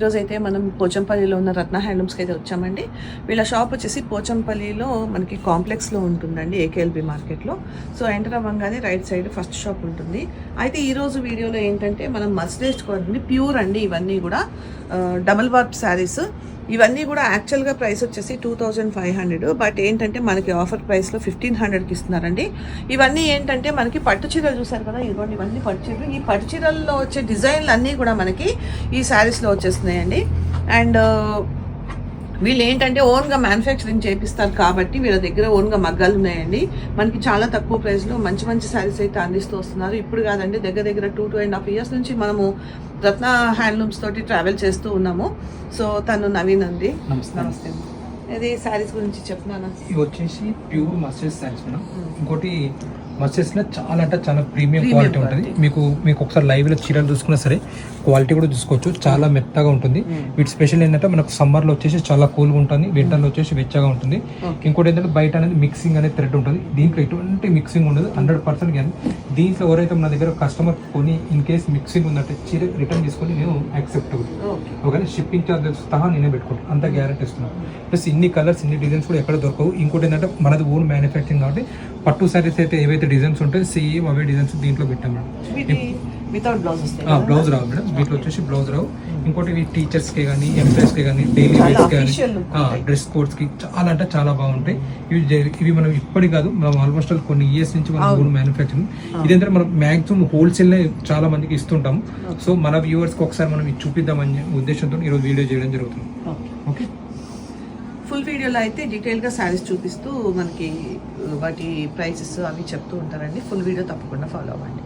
ఈరోజు అయితే మనం పోచంపల్లిలో ఉన్న రత్న హ్యాండ్లూమ్స్కి అయితే వచ్చామండి. వీళ్ళ షాప్ వచ్చేసి పోచంపల్లిలో మనకి కాంప్లెక్స్లో ఉంటుందండి ఏకేఎల్బి మార్కెట్లో. సో ఎంటర్ అవ్వగానే రైట్ సైడ్ ఫస్ట్ షాప్ ఉంటుంది. అయితే ఈరోజు వీడియోలో ఏంటంటే మనం మస్టేజ్ కొనండి ప్యూర్ అండి ఇవన్నీ కూడా డబుల్ వర్క్ శారీస్. ఇవన్నీ కూడా యాక్చువల్గా ప్రైస్ వచ్చేసి two thousand five hundred but ఏంటంటే మనకి ఆఫర్ ప్రైస్లో ఫిఫ్టీన్ హండ్రెడ్కి ఇస్తున్నారండి. ఇవన్నీ ఏంటంటే మనకి పట్టు చీరలు చూసారు కదా ఇదిగోండి ఇవన్నీ పట్టు చీరలు. ఈ పట్టు చీరల్లో వచ్చే డిజైన్లు అన్నీ కూడా మనకి ఈ శారీస్లో వచ్చేస్తున్నాయండి. అండ్ వీళ్ళు ఏంటంటే ఓన్గా మ్యానుఫ్యాక్చరింగ్ చేపిస్తారు కాబట్టి వీళ్ళ దగ్గర ఓన్గా మగ్గాలు ఉన్నాయండి. మనకి చాలా తక్కువ ప్రైస్లో మంచి మంచి శారీస్ అయితే అందిస్తూ వస్తున్నారు. ఇప్పుడు కాదండి దగ్గర దగ్గర two two and half years నుంచి మనము రత్న హ్యాండ్లూమ్స్ తోటి ట్రావెల్ చేస్తూ ఉన్నాము. సో తను నవీన్ అండి. నమస్తే. ఇది శారీస్ గురించి చెప్తున్నాను. ఇవి వచ్చేసి ప్యూర్ మస్టర్డ్ శారీస్ మేడం. ఇంకోటి మస్టర్డ్స్లో చాలా అంటే చాలా ప్రీమియం క్వాలిటీ ఉంటుంది. మీకు మీకు ఒకసారి లైవ్లో చీరలు చూసుకున్నా సరే క్వాలిటీ కూడా చూసుకోవచ్చు. చాలా మెత్తగా ఉంటుంది. వీటి స్పెషల్ ఏంటంటే మనకు సమ్మర్లో వచ్చేసి చాలా కూల్గా ఉంటుంది. వింటర్లో వచ్చేసి వెచ్చగా ఉంటుంది. ఇంకోటి ఏంటంటే బయట అనేది మిక్సింగ్ అనేది థ్రెడ్ ఉంటుంది. దీంట్లో ఎటువంటి మిక్సింగ్ ఉండదు. హండ్రెడ్ పర్సెంట్ కానీ దీంట్లో ఎవరైతే మన దగ్గర కస్టమర్ కొని ఇన్ కేస్ మిక్సింగ్ ఉందంటే చీర రిటర్న్ చేసుకొని నేను యాక్సెప్టబుల్ ఓకే. ఒకవేళ షిప్పింగ్ చార్జెస్ సహా నేనే పెట్టుకుంటాను. అంత గ్యారెంటీ ఇస్తున్నాను ప్లస్ ఇన్ని కలర్స్ ఇన్ని డిజైన్స్ కూడా ఎక్కడ దొరకవు. ఇంకోటి ఏంటంటే మనది ఓన్ మ్యానుఫ్యాక్చరింగ్ కాబట్టి పట్టు సారీస్ అయితే ఏవైతే డిజైన్స్ ఉంటాయో సేమ్ అవే డిజైన్స్ దీంట్లో పెట్టాం వీటి వితౌట్ బ్లౌజ్ వస్తాయి మేడం బ్లౌజ్ రావు మేడం. వీటిలో వచ్చేసి బ్లౌజ్ రావు. ఇంకోటి ఇవి టీచర్స్కి కానీ ఎంప్లాయీస్కి కానీ డైలీ look కానీ. డ్రెస్ కోడ్స్కి చాలా అంటే చాలా బాగుంటాయి. ఇవి ఇవి మనం ఇప్పటి కాదు మనం ఆల్మోస్ట్ కొన్ని ఇయర్స్ నుంచి మనం. ఓన్ మ్యానుఫ్యాక్చరింగ్ ఇదేంటంటే మనం మ్యాక్సిమం హోల్సేల్ చాలా మందికి ఇస్తుంటాము సో మన వ్యూవర్స్కి ఒకసారి మనం చూపిద్దామని ఉద్దేశంతో ఈరోజు వీడియో చేయడం జరుగుతుంది. ఓకే. ఫుల్ వీడియోలో అయితే డీటెయిల్గా శారీస్ చూపిస్తూ మనకి వాటి ప్రైసెస్ అవి చెప్తూ ఉంటారండి. ఫుల్ వీడియో తప్పకుండా ఫాలో అవ్వండి.